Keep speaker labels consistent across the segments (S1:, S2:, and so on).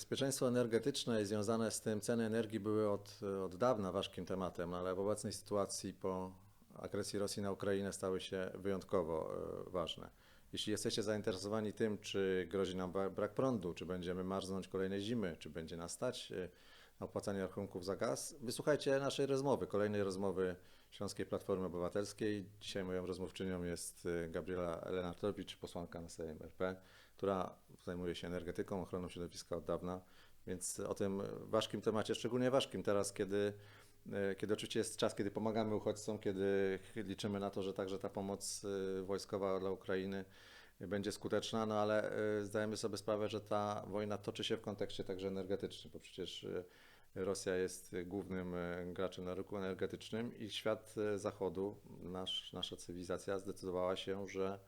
S1: Bezpieczeństwo energetyczne i związane z tym ceny energii były od, od dawna ważkim tematem, ale w obecnej sytuacji po agresji Rosji na Ukrainę stały się wyjątkowo e, ważne. Jeśli jesteście zainteresowani tym, czy grozi nam brak prądu, czy będziemy marznąć kolejnej zimy, czy będzie nas stać e, na opłacanie rachunków za gaz, wysłuchajcie naszej rozmowy, kolejnej rozmowy Śląskiej Platformy Obywatelskiej. Dzisiaj moją rozmówczynią jest e, Gabriela Lenartowicz, posłanka na Sejm RP, która zajmuje się energetyką, ochroną środowiska od dawna, więc o tym ważkim temacie, szczególnie ważkim teraz, kiedy, e, kiedy oczywiście jest czas, kiedy pomagamy uchodźcom, kiedy liczymy na to, że także ta pomoc e, wojskowa dla Ukrainy będzie skuteczna, no ale e, zdajemy sobie sprawę, że ta wojna toczy się w kontekście także energetycznym, bo przecież Rosja jest głównym graczem na rynku energetycznym i świat zachodu, nasz, nasza cywilizacja zdecydowała się, że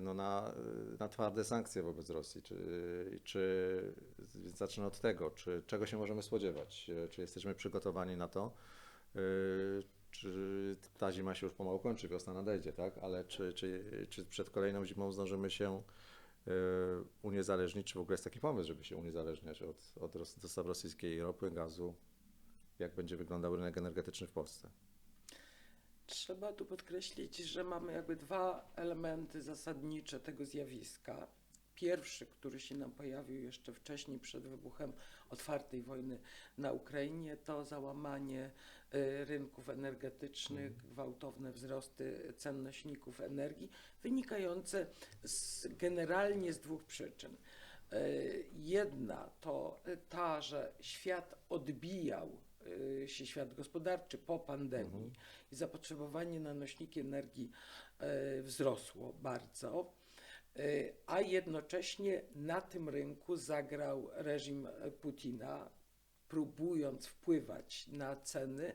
S1: no na, na twarde sankcje wobec Rosji. Czy, czy więc zacznę od tego, czy czego się możemy spodziewać? E, Czy jesteśmy przygotowani na to? E, Czy ta zima się już pomału kończy, wiosna nadejdzie, tak? Ale czy, czy, czy przed kolejną zimą zdążymy się e, uniezależnić? Czy w ogóle jest taki pomysł, żeby się uniezależniać od, od dostaw rosyjskiej ropy, gazu? Jak będzie wyglądał rynek energetyczny w Polsce?
S2: Trzeba tu podkreślić, że mamy jakby dwa elementy zasadnicze tego zjawiska. Pierwszy, który się nam pojawił jeszcze wcześniej, przed wybuchem otwartej wojny na Ukrainie, to załamanie y, rynków energetycznych, gwałtowne wzrosty cen nośników energii, wynikające z, generalnie z dwóch przyczyn. Y, Jedna to ta, że świat odbijał się świat gospodarczy po pandemii i zapotrzebowanie na nośniki energii y, wzrosło bardzo, y, a jednocześnie na tym rynku zagrał reżim e, Putina, próbując wpływać na ceny,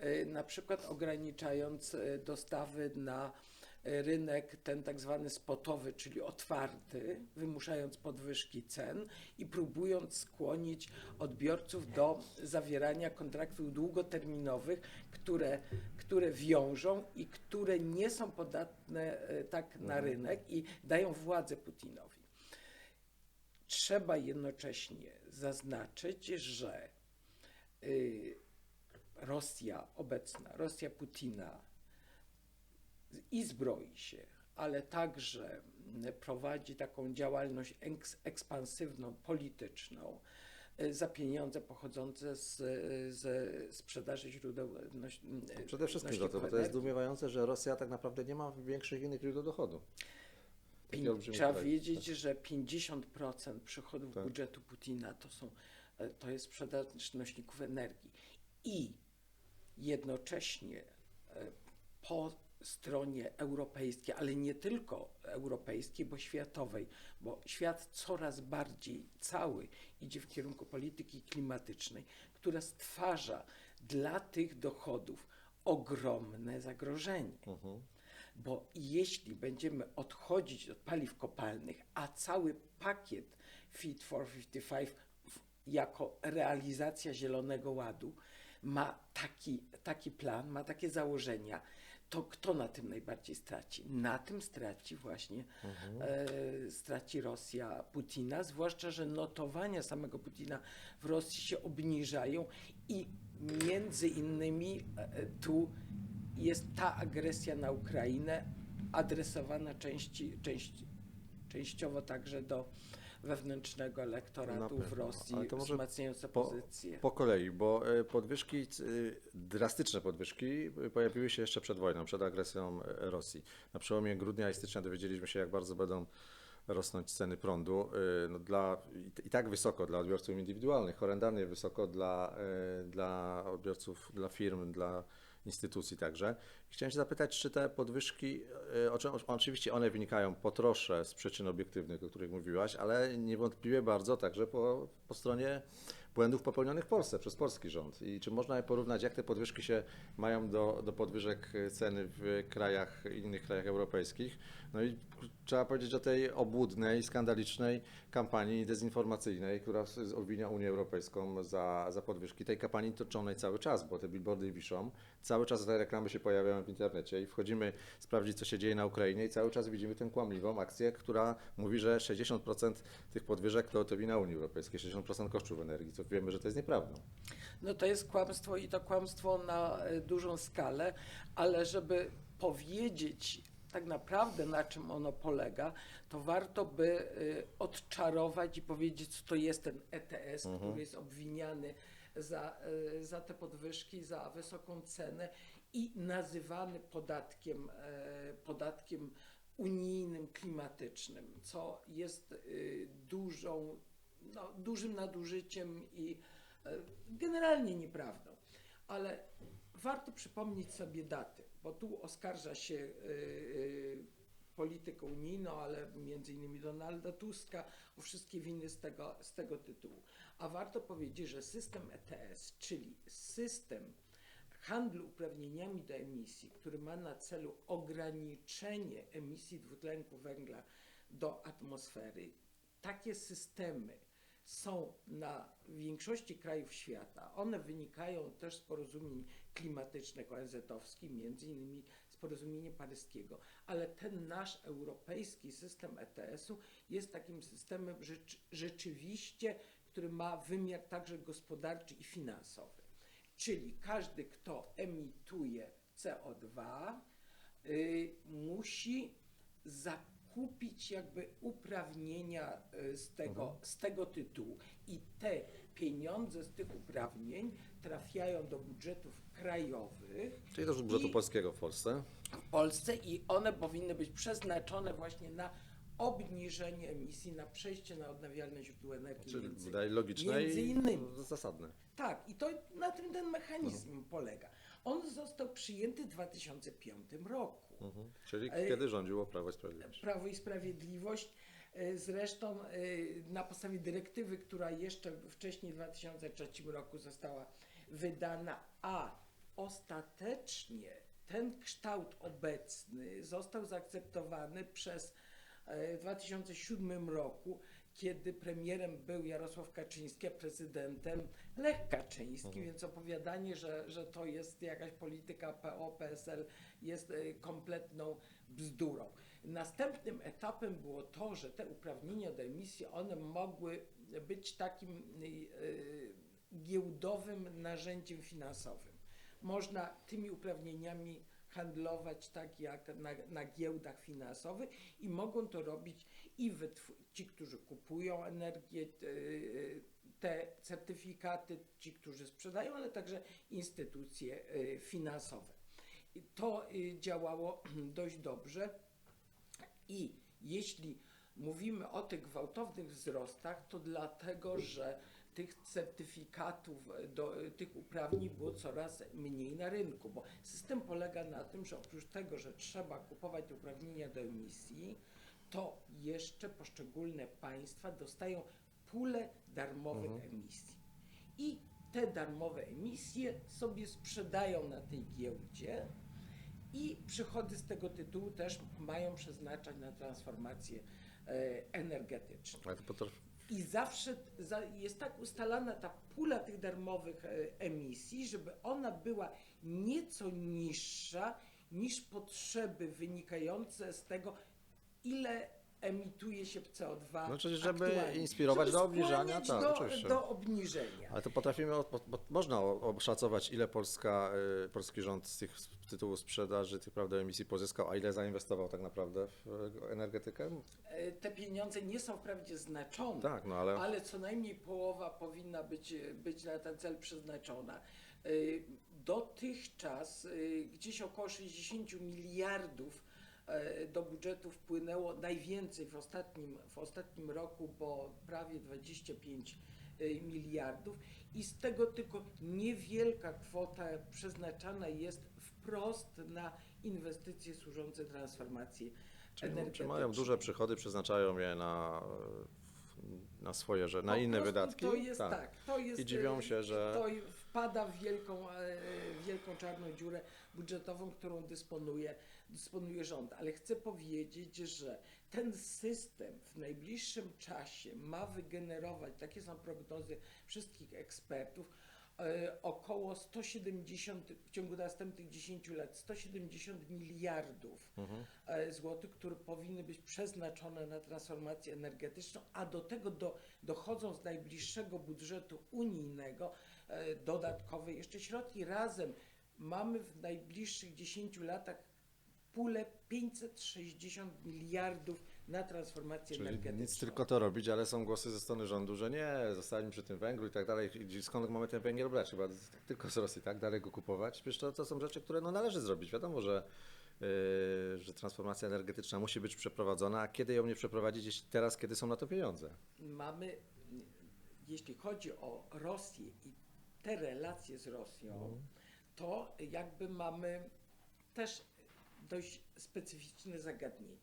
S2: y, na przykład ograniczając y, dostawy na y, rynek ten tak zwany spotowy, czyli otwarty, wymuszając podwyżki cen i próbując skłonić odbiorców do zawierania kontraktów długoterminowych, które, które wiążą i które nie są podatne y, tak na rynek i dają władzę Putinowi. Trzeba jednocześnie zaznaczyć, że y, Rosja obecna, Rosja Putina i zbroi się, ale także prowadzi taką działalność eks, ekspansywną, polityczną y, za pieniądze pochodzące z, ze sprzedaży źródeł noś, y,
S1: Przede wszystkim to, bo to jest zdumiewające, że Rosja tak naprawdę nie ma większych innych źródeł dochodu.
S2: Pię-
S1: olbrzymi
S2: Trzeba
S1: kraj.
S2: wiedzieć, że 50% przychodów
S1: Tak.
S2: budżetu Putina to, są, e, to jest sprzedaż nośników energii. I jednocześnie e, po stronie europejskiej, ale nie tylko europejskiej, bo światowej, bo świat coraz bardziej cały idzie w kierunku polityki klimatycznej, która stwarza dla tych dochodów ogromne zagrożenie.
S1: Mhm.
S2: Bo jeśli będziemy odchodzić od paliw kopalnych, a cały pakiet Fit for 55 w- jako realizacja Zielonego Ładu ma taki, taki plan, ma takie założenia, to kto na tym najbardziej straci? Na tym straci właśnie e, straci Rosja Putina, zwłaszcza, że notowania samego Putina w Rosji się obniżają i między innymi e, tu jest ta agresja na Ukrainę adresowana części, część, częściowo także do wewnętrznego elektoratu w. Rosji,
S1: Ale to może
S2: wzmacniające
S1: po-
S2: pozycję.
S1: Po kolei, bo e, podwyżki, y, drastyczne podwyżki y, pojawiły się jeszcze przed wojną, przed agresją e, Rosji. Na przełomie grudnia i stycznia dowiedzieliśmy się, jak bardzo będą rosnąć ceny prądu. No dla, i tak wysoko dla odbiorców indywidualnych, horrendalnie wysoko dla, e, dla odbiorców, dla firm, dla instytucji także. Chciałem się zapytać, czy te podwyżki, e, oczywiście one wynikają po trosze z przyczyn obiektywnych, o których mówiłaś, ale niewątpliwie bardzo także po, po stronie błędów popełnionych w Polsce przez polski rząd. I czy można je porównać, jak te podwyżki się mają do, do podwyżek ceny w krajach, innych krajach europejskich? No i trzeba powiedzieć o tej obłudnej, skandalicznej kampanii dezinformacyjnej, która obwinia Unię Europejską za, za podwyżki. Tej kampanii toczonej cały czas, bo te billboardy wiszą. cały czas te reklamy się pojawiają w internecie i wchodzimy sprawdzić, co się dzieje na Ukrainie i cały czas widzimy tę kłamliwą akcję, która mówi, że 60% tych podwyżek to, to wina Unii Europejskiej, 60% kosztów energii, co wiemy, że to jest nieprawdą.
S2: No to jest kłamstwo i to kłamstwo na e, dużą skalę, ale żeby powiedzieć tak naprawdę na czym ono polega, to warto by y, odczarować i powiedzieć, co to jest ten ETS, który jest obwiniany za, y, za te podwyżki, za wysoką cenę i nazywany podatkiem, e, podatkiem unijnym, klimatycznym, co jest y, dużą, no, dużym nadużyciem i e, generalnie nieprawdą. Ale warto przypomnieć sobie daty, bo tu oskarża się politykę unijną, ale między innymi Donalda Tuska o wszystkie winy z tego, z tego tytułu. A warto powiedzieć, że system ETS, czyli system handlu uprawnieniami do emisji, który ma na celu ograniczenie emisji dwutlenku węgla do atmosfery, takie systemy są na większości krajów świata. One wynikają też z porozumień klimatycznych ONZ-owskich, między innymi z porozumienia paryskiego, ale ten nasz europejski system ETS-u jest takim systemem rzecz, rzeczywiście, który ma wymiar także gospodarczy i finansowy. Czyli każdy, kto emituje CO2, y, musi zakupić jakby uprawnienia y, z tego, z tego tytułu. I te pieniądze z tych uprawnień trafiają do budżetów krajowych
S1: Czyli też budżetu
S2: I-
S1: polskiego w Polsce.
S2: w Polsce i one powinny być przeznaczone właśnie na obniżenie emisji, na przejście na odnawialne źródła energii.
S1: Czyli
S2: między-
S1: wydaje logiczne
S2: między
S1: i
S2: innymi.
S1: zasadne.
S2: Tak, i to na tym ten mechanizm polega. On został przyjęty w 2005 roku.
S1: Mhm. Czyli
S2: Ej.
S1: kiedy rządziło Prawo i Sprawiedliwość.
S2: Prawo i Sprawiedliwość. e, Zresztą e, na podstawie dyrektywy, która jeszcze wcześniej w 2003 roku została wydana, a ostatecznie ten kształt obecny został zaakceptowany przez e, w 2007 roku, kiedy premierem był Jarosław Kaczyński, a prezydentem Lech Kaczyński, więc opowiadanie, że, że to jest jakaś polityka PO-PSL jest e, kompletną bzdurą. Następnym etapem było to, że te uprawnienia do emisji, one mogły być takim e, giełdowym narzędziem finansowym. Można tymi uprawnieniami handlować tak jak na, na giełdach finansowych i mogą to robić i ci, którzy kupują energię, e, te certyfikaty, ci, którzy sprzedają, ale także instytucje e, finansowe. To y, działało dość dobrze. I jeśli mówimy o tych gwałtownych wzrostach, to dlatego, że tych certyfikatów, e, do, e, tych uprawnień było coraz mniej na rynku, bo system polega na tym, że oprócz tego, że trzeba kupować te uprawnienia do emisji, to jeszcze poszczególne państwa dostają pulę darmowych emisji. I te darmowe emisje sobie sprzedają na tej giełdzie i przychody z tego tytułu też mają przeznaczać na transformację e, energetyczną.
S1: Ale to potrafi...
S2: I zawsze jest tak ustalana ta pula tych darmowych e, emisji, żeby ona była nieco niższa niż potrzeby wynikające z tego, ile emituje się CO2.
S1: No, żeby
S2: aktualnie.
S1: inspirować
S2: Żeby
S1: do obniżania, tak,
S2: do,
S1: oczywiście.
S2: do obniżenia.
S1: Ale to potrafimy, można oszacować, ile Polska, y, polski rząd z tych z tytułu sprzedaży tych prawda, emisji pozyskał, a ile zainwestował tak naprawdę w energetykę?
S2: E, Te pieniądze nie są wprawdzie znaczone,
S1: Tak, no ale
S2: ale co najmniej połowa powinna być, być na ten cel przeznaczona. Y, Dotychczas y, gdzieś około 60 miliardów e, do budżetu wpłynęło najwięcej w ostatnim, w ostatnim roku, bo prawie 25 y, miliardów i z tego tylko niewielka kwota przeznaczana jest wprost na inwestycje służące transformacji
S1: czyli,
S2: energetycznej.
S1: czy mają duże przychody, przeznaczają je na, y, na swoje, że na
S2: Po
S1: inne wydatki.
S2: To jest tak. to jest,
S1: I dziwią
S2: e,
S1: się, że-
S2: To wpada w wielką, e, wielką czarną dziurę budżetową, którą dysponuje, dysponuje rząd. Ale chcę powiedzieć, że ten system w najbliższym czasie ma wygenerować, takie są prognozy wszystkich ekspertów, e, około 170 w ciągu następnych 10 lat 170 miliardów
S1: Mhm.
S2: e, złotych, które powinny być przeznaczone na transformację energetyczną, a do tego do, dochodzą z najbliższego budżetu unijnego e, dodatkowe jeszcze środki. Razem mamy w najbliższych 10 latach pulę 560 miliardów na transformację
S1: Czyli
S2: energetyczną.
S1: nic tylko to robić, ale są głosy ze strony rządu, że nie, zostańmy przy tym węglu i tak dalej. Skąd mamy ten węgiel brać? Chyba tylko z Rosji, tak? Dalej go kupować? Przecież to, to są rzeczy, które no, należy zrobić. Wiadomo, że, yy, że transformacja energetyczna musi być przeprowadzona, a kiedy ją nie przeprowadzić, jeśli teraz, kiedy są na to pieniądze?
S2: mamy, jeśli chodzi o Rosję i te relacje z Rosją, to jakby mamy też dość specyficzne zagadnienie.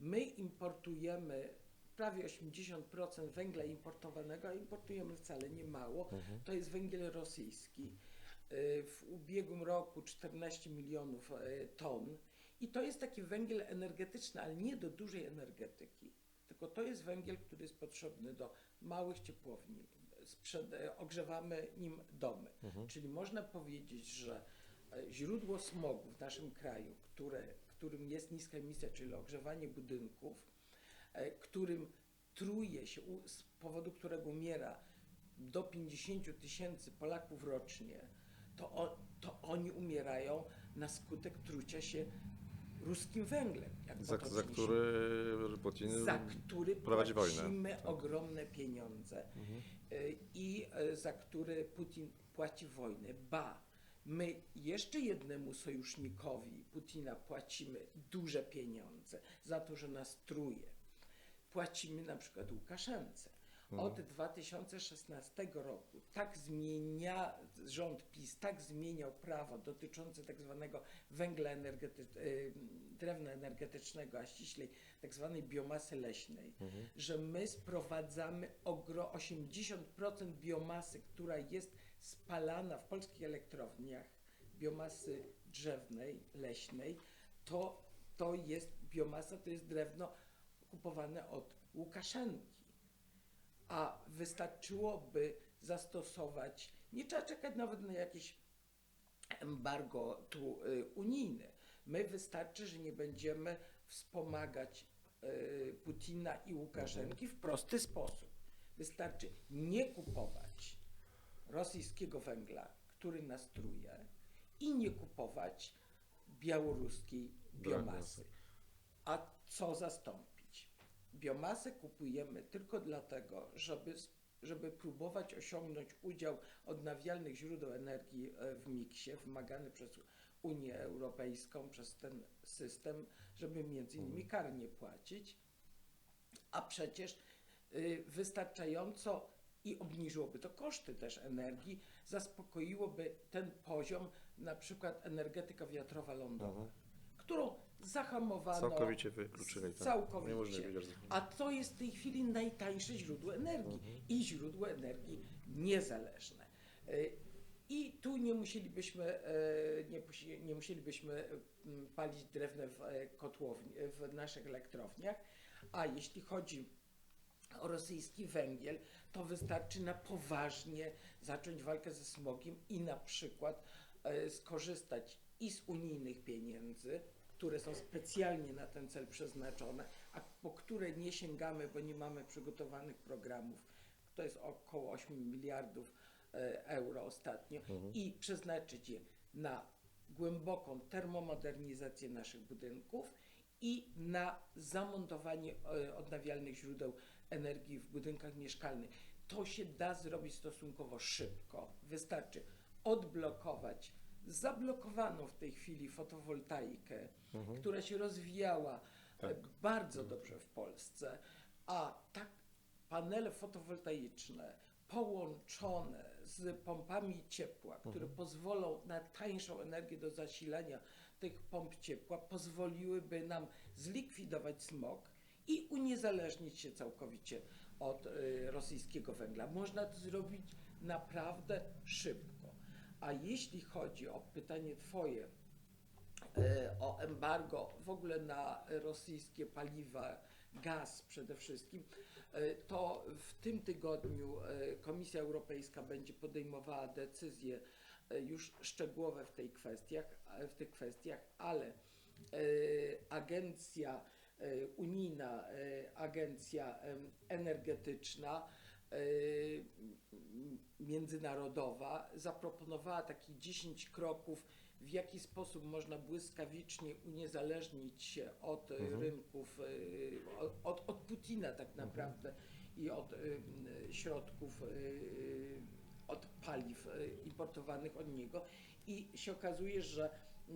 S2: My importujemy prawie 80% węgla importowanego, a importujemy wcale nie mało. To jest węgiel rosyjski. Y, W ubiegłym roku 14 milionów y, ton. I to jest taki węgiel energetyczny, ale nie do dużej energetyki, tylko to jest węgiel, który jest potrzebny do małych ciepłowni. E, ogrzewamy nim domy. Czyli można powiedzieć, że źródło smogu w naszym kraju, które, którym jest niska emisja, czyli ogrzewanie budynków, e, którym truje się, z powodu którego umiera do 50 tysięcy Polaków rocznie, to, to oni umierają na skutek trucia się ruskim węglem. Jak
S1: Za, za który Putin
S2: za który
S1: prowadzi wojnę.
S2: płacimy
S1: Tak.
S2: ogromne pieniądze y, i y, za który Putin płaci wojnę. Ba, my jeszcze jednemu sojusznikowi Putina płacimy duże pieniądze za to, że nas truje. Płacimy na przykład Łukaszence. Od 2016 roku tak zmienia, rząd PiS tak zmieniał prawo dotyczące tak zwanego węgla energety, y, drewna energetycznego, a ściślej tak zwanej biomasy leśnej, że my sprowadzamy ogro 80% biomasy, która jest spalana w polskich elektrowniach, biomasy drzewnej, leśnej, to, to jest biomasa, to jest drewno kupowane od Łukaszenki a wystarczyłoby zastosować, nie trzeba czekać nawet na jakieś embargo tu y, unijne. My wystarczy, że nie będziemy wspomagać y, Putina i Łukaszenki w prosty sposób. Wystarczy nie kupować rosyjskiego węgla, który nas truje i nie kupować białoruskiej biomasy. A co zastąpić? Biomasę kupujemy tylko dlatego, żeby, żeby próbować osiągnąć udział odnawialnych źródeł energii e, w miksie wymagany przez Unię Europejską, przez ten system, żeby między innymi kar nie płacić. A przecież y, wystarczająco i obniżyłoby to koszty też energii, zaspokoiłoby ten poziom, na przykład energetyka wiatrowa lądowa, którą zahamowano.
S1: Całkowicie wykluczyli. tak.
S2: Całkowicie. A to jest w tej chwili najtańsze źródło energii i źródło energii niezależne. Y, I tu nie musielibyśmy, e, nie, nie musielibyśmy mm, palić drewna w e, kotłowni, w naszych elektrowniach, a jeśli chodzi rosyjski węgiel, to wystarczy na poważnie zacząć walkę ze smogiem i na przykład e, skorzystać i z unijnych pieniędzy, które są specjalnie na ten cel przeznaczone, a po które nie sięgamy, bo nie mamy przygotowanych programów. To jest około 8 miliardów e, euro ostatnio i przeznaczyć je na głęboką termomodernizację naszych budynków i na zamontowanie e, odnawialnych źródeł energii w budynkach mieszkalnych. To się da zrobić stosunkowo szybko. Wystarczy odblokować zablokowaną w tej chwili fotowoltaikę, która się rozwijała e, bardzo dobrze w Polsce, a tak panele fotowoltaiczne połączone z pompami ciepła, które pozwolą na tańszą energię do zasilania tych pomp ciepła, pozwoliłyby nam zlikwidować smog i uniezależnić się całkowicie od y, rosyjskiego węgla. Można to zrobić naprawdę szybko. A jeśli chodzi o pytanie Twoje e, o embargo w ogóle na rosyjskie paliwa gaz przede wszystkim, e, to w tym tygodniu Komisja Europejska będzie podejmowała decyzje e, już szczegółowe w, tej kwestiach, e, w tych kwestiach, ale e, agencja e, unijna, e, agencja energetyczna e, międzynarodowa zaproponowała takich 10 kroków, w jaki sposób można błyskawicznie uniezależnić się od e,
S1: Mhm.
S2: rynków, e, od, od, Putina tak naprawdę i od środków, e, od paliw e, importowanych od niego. I się okazuje, że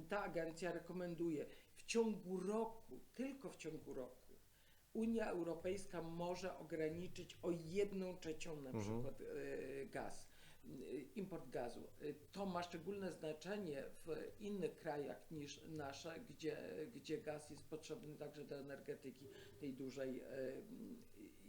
S2: ta agencja rekomenduje w ciągu roku, tylko w ciągu roku, Unia Europejska może ograniczyć o jedną trzecią na
S1: Mhm.
S2: przykład e, gaz, e, import gazu. To ma szczególne znaczenie w innych krajach niż nasze, gdzie, gdzie gaz jest potrzebny także do energetyki tej dużej.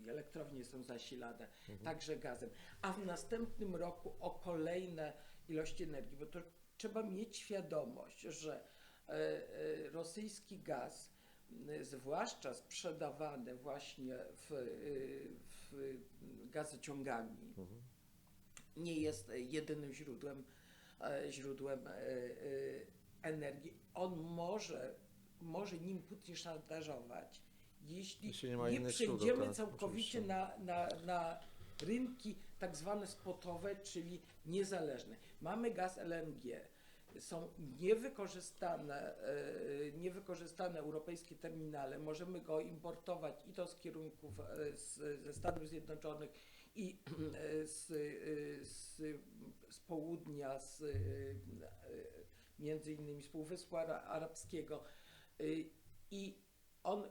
S2: E, Elektrownie są zasilane także gazem. A w następnym roku o kolejne ilości energii, bo to trzeba mieć świadomość, że e, e, rosyjski gaz y, zwłaszcza sprzedawane właśnie w, w gazociągami, nie jest jedynym źródłem, e, źródłem e, e, energii. On może, może nim Putin szantażować, jeśli,
S1: nie
S2: nie przejdziemy
S1: tak,
S2: całkowicie na, na, na rynki tak zwane spotowe, czyli niezależne. Mamy gaz LNG. Są niewykorzystane, e, niewykorzystane europejskie terminale. Możemy go importować i to z kierunków e, z, ze Stanów Zjednoczonych i e, z, z, z południa, z, między innymi z Półwyspu Ara- Arabskiego. I on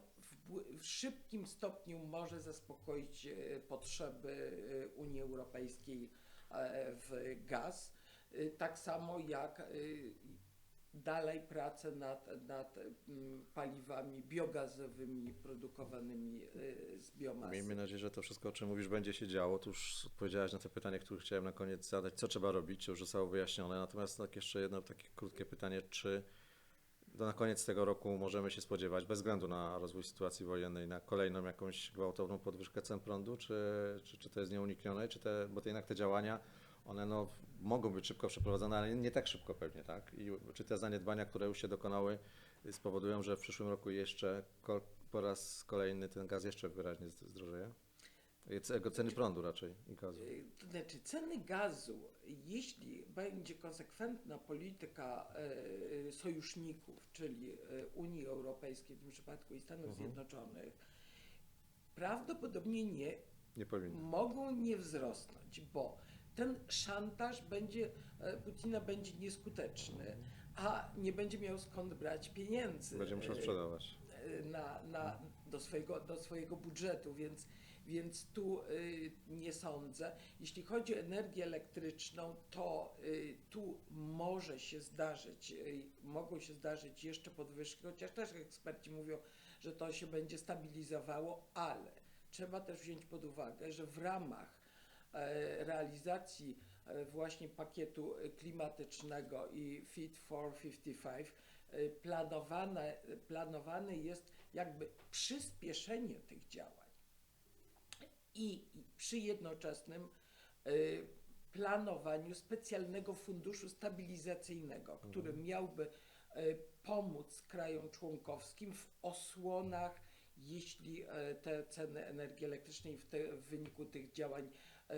S2: w, szybkim stopniu może zaspokoić e, potrzeby e, Unii Europejskiej e, w gaz. Tak samo jak dalej prace nad, nad mm, paliwami biogazowymi produkowanymi z biomasy.
S1: Miejmy nadzieję, że to wszystko, o czym mówisz, będzie się działo. Tu już odpowiedziałaś na te pytanie, które chciałem na koniec zadać. Co trzeba robić? Już zostało wyjaśnione. Natomiast tak jeszcze jedno takie krótkie pytanie. Czy na koniec tego roku możemy się spodziewać, bez względu na rozwój sytuacji wojennej, na kolejną jakąś gwałtowną podwyżkę cen prądu? Czy, czy, czy to jest nieuniknione? Czy te, bo te, jednak te działania, one no, mogą być szybko przeprowadzone, ale nie tak szybko pewnie, tak? I czy te zaniedbania, które już się dokonały, spowodują, że w przyszłym roku jeszcze po raz kolejny ten gaz jeszcze wyraźnie zdrożeje? Ce- Ceny prądu raczej i gazu.
S2: Y, To znaczy ceny gazu, jeśli będzie konsekwentna polityka e, sojuszników, czyli e, Unii Europejskiej w tym przypadku i Stanów
S1: Mhm.
S2: Zjednoczonych, prawdopodobnie nie
S1: Nie powinno.
S2: mogą nie wzrosnąć, bo ten szantaż będzie, e, Putina będzie nieskuteczny, a nie będzie miał skąd brać pieniędzy.
S1: Będzie musiał
S2: e,
S1: sprzedawać.
S2: na, na, do, swojego, do swojego budżetu, więc, więc tu y, nie sądzę. Jeśli chodzi o energię elektryczną, to y, tu może się zdarzyć, y, mogą się zdarzyć jeszcze podwyżki, chociaż też eksperci mówią, że to się będzie stabilizowało, ale trzeba też wziąć pod uwagę, że w ramach e, realizacji e, właśnie pakietu klimatycznego i Fit for 55 e, planowane, planowane jest jakby przyspieszenie tych działań i przy jednoczesnym e, planowaniu specjalnego funduszu stabilizacyjnego, który miałby e, pomóc krajom członkowskim w osłonach, jeśli e, te ceny energii elektrycznej w, te, w wyniku tych działań e,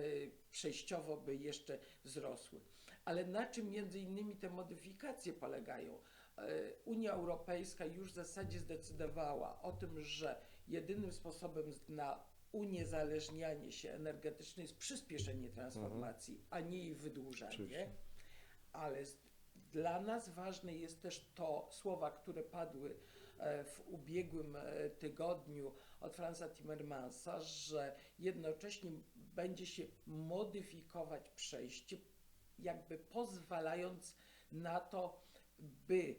S2: przejściowo by jeszcze wzrosły. Ale na czym między innymi te modyfikacje polegają? E, Unia Europejska już w zasadzie zdecydowała o tym, że jedynym sposobem na uniezależnianie się energetyczne jest przyspieszenie transformacji, a nie jej wydłużanie.
S1: Oczywiście.
S2: Ale dla nas ważne jest też to słowa, które padły e, w ubiegłym e, tygodniu od Franza Timmermansa, że jednocześnie będzie się modyfikować przejście, jakby pozwalając na to, by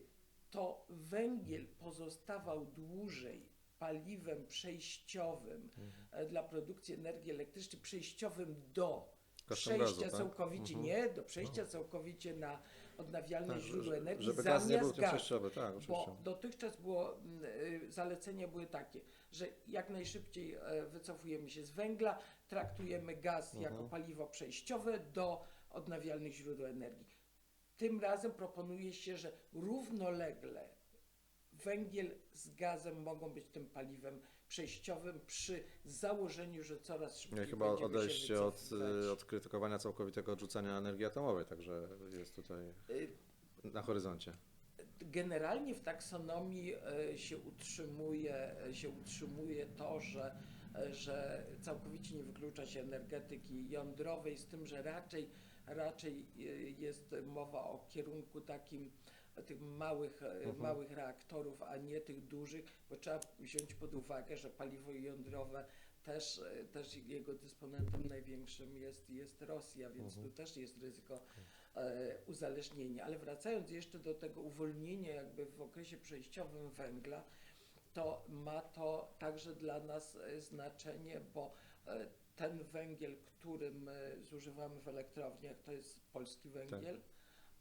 S2: to węgiel pozostawał dłużej paliwem przejściowym e, dla produkcji energii elektrycznej, przejściowym do
S1: Kosztem
S2: przejścia
S1: gazu, tak?
S2: całkowicie,
S1: Mhm.
S2: nie, do przejścia całkowicie na, odnawialne
S1: Tak,
S2: źródła energii
S1: żeby gaz nie był
S2: zamiast
S1: przejściowy, tak, oczywiście.
S2: Bo dotychczas było, mm, y, zalecenia były takie, że jak najszybciej e, wycofujemy się z węgla, traktujemy gaz
S1: Mhm.
S2: jako paliwo przejściowe do odnawialnych źródeł energii. Tym razem proponuje się, że równolegle węgiel z gazem mogą być tym paliwem przejściowym przy założeniu, że coraz szybciej
S1: No i chyba
S2: będziemy się
S1: odejście od, y, od krytykowania całkowitego odrzucania energii atomowej, także jest tutaj
S2: Y,
S1: na horyzoncie.
S2: Generalnie w taksonomii e, się utrzymuje, się utrzymuje to, że, że całkowicie nie wyklucza się energetyki jądrowej, z tym, że raczej, raczej jest mowa o kierunku takim tych małych, e,
S1: Mhm.
S2: małych reaktorów, a nie tych dużych, bo trzeba wziąć pod uwagę, że paliwo jądrowe też, e, też jego dysponentem największym jest, jest Rosja, więc
S1: Mhm.
S2: tu też jest ryzyko e, uzależnienia. Ale wracając jeszcze do tego uwolnienia jakby w okresie przejściowym węgla, to ma to także dla nas e, znaczenie, bo ten węgiel, którym zużywamy w elektrowniach, to jest polski węgiel,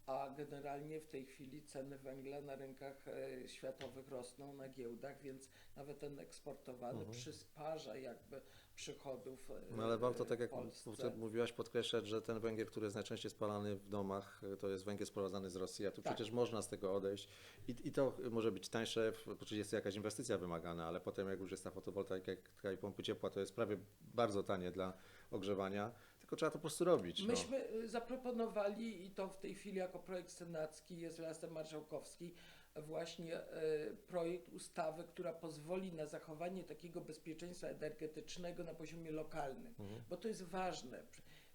S2: a generalnie w tej chwili ceny węgla na rynkach e, światowych rosną na giełdach, więc nawet ten eksportowany
S1: Mhm.
S2: przysparza jakby przychodów e,
S1: No ale warto, tak jak
S2: Polsce.
S1: mówiłaś, podkreślać, że ten węgiel, który jest najczęściej spalany w domach, y, to jest węgiel sprowadzany z Rosji, a tu
S2: Tak.
S1: przecież można z tego odejść i, i to może być tańsze, oczywiście jest jakaś inwestycja wymagana, ale potem jak już jest ta fotowoltaika i pompy ciepła, to jest prawie bardzo tanie dla ogrzewania, tylko trzeba to po prostu robić. no.
S2: Myśmy y, zaproponowali i to w tej chwili jako projekt senacki jest lasem marszałkowski właśnie y, projekt ustawy, która pozwoli na zachowanie takiego bezpieczeństwa energetycznego na poziomie lokalnym,
S1: Mhm.
S2: bo to jest ważne.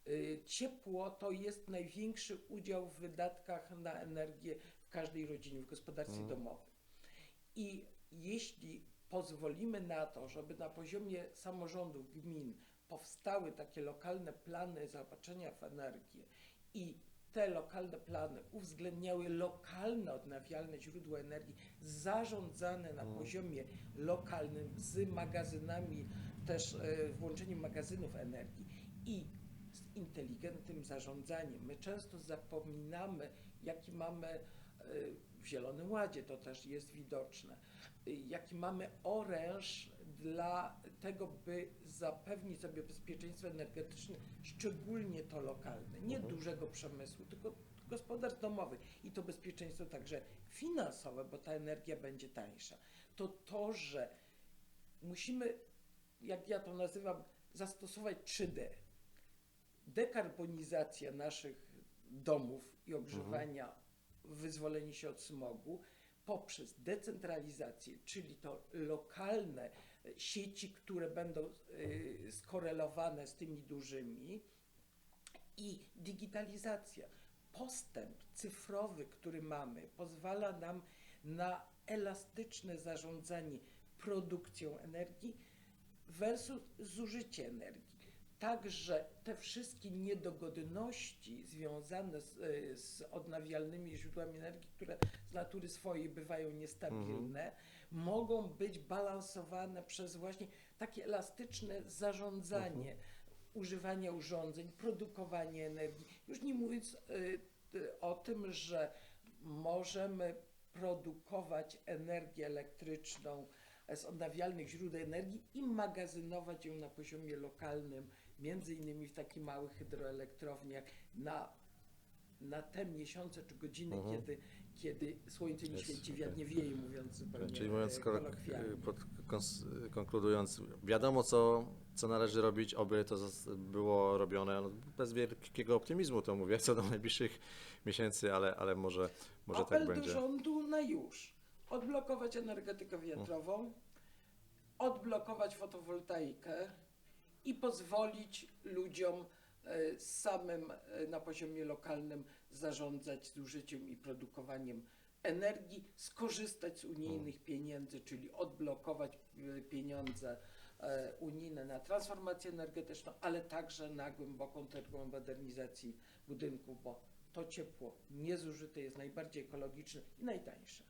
S2: Y, Ciepło to jest największy udział w wydatkach na energię w każdej rodzinie, w gospodarstwie
S1: Mhm.
S2: domowym. I jeśli pozwolimy na to, żeby na poziomie samorządów, gmin powstały takie lokalne plany zaopatrzenia w energię i te lokalne plany uwzględniały lokalne odnawialne źródła energii zarządzane na
S1: Mm.
S2: poziomie lokalnym z magazynami, też e, włączeniem magazynów energii i z inteligentnym zarządzaniem. My często zapominamy, jaki mamy e, w Zielonym Ładzie, to też jest widoczne, y, jaki mamy oręż dla tego, by zapewnić sobie bezpieczeństwo energetyczne, szczególnie to lokalne, nie
S1: Mhm.
S2: dużego przemysłu, tylko gospodarstw domowych i to bezpieczeństwo także finansowe, bo ta energia będzie tańsza. To to, że musimy, jak ja to nazywam, zastosować 3D. Dekarbonizacja naszych domów i ogrzewania, wyzwolenie się od smogu poprzez decentralizację, czyli to lokalne e, sieci, które będą e, skorelowane z tymi dużymi i digitalizacja. Postęp cyfrowy, który mamy, pozwala nam na elastyczne zarządzanie produkcją energii versus zużycie energii. Także te wszystkie niedogodności związane z, y, z odnawialnymi źródłami energii, które z natury swojej bywają niestabilne, mogą być balansowane przez właśnie takie elastyczne zarządzanie używania urządzeń, produkowanie energii. Już nie mówiąc y, o tym, że możemy produkować energię elektryczną z odnawialnych źródeł energii i magazynować ją na poziomie lokalnym, między innymi w takich małych hydroelektrowniach na, na te miesiące czy godziny,
S1: Mhm.
S2: kiedy, kiedy słońce nie świeci, wiatr nie wieje, mówiąc zupełnie
S1: Czyli mówiąc pod, konkludując, wiadomo co, co należy robić, oby to było robione no, bez wielkiego optymizmu, to mówię, co do najbliższych miesięcy, ale, ale może, może
S2: Apel
S1: tak
S2: do
S1: będzie.
S2: rządu na już. Odblokować energetykę wiatrową, odblokować fotowoltaikę i pozwolić ludziom e, samym e, na poziomie lokalnym zarządzać zużyciem i produkowaniem energii, skorzystać z unijnych pieniędzy, czyli odblokować e, pieniądze unijne na transformację energetyczną, ale także na głęboką termomodernizację budynków, bo to ciepło niezużyte jest najbardziej ekologiczne i najtańsze.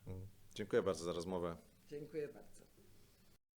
S1: Dziękuję bardzo za rozmowę.
S2: Dziękuję bardzo.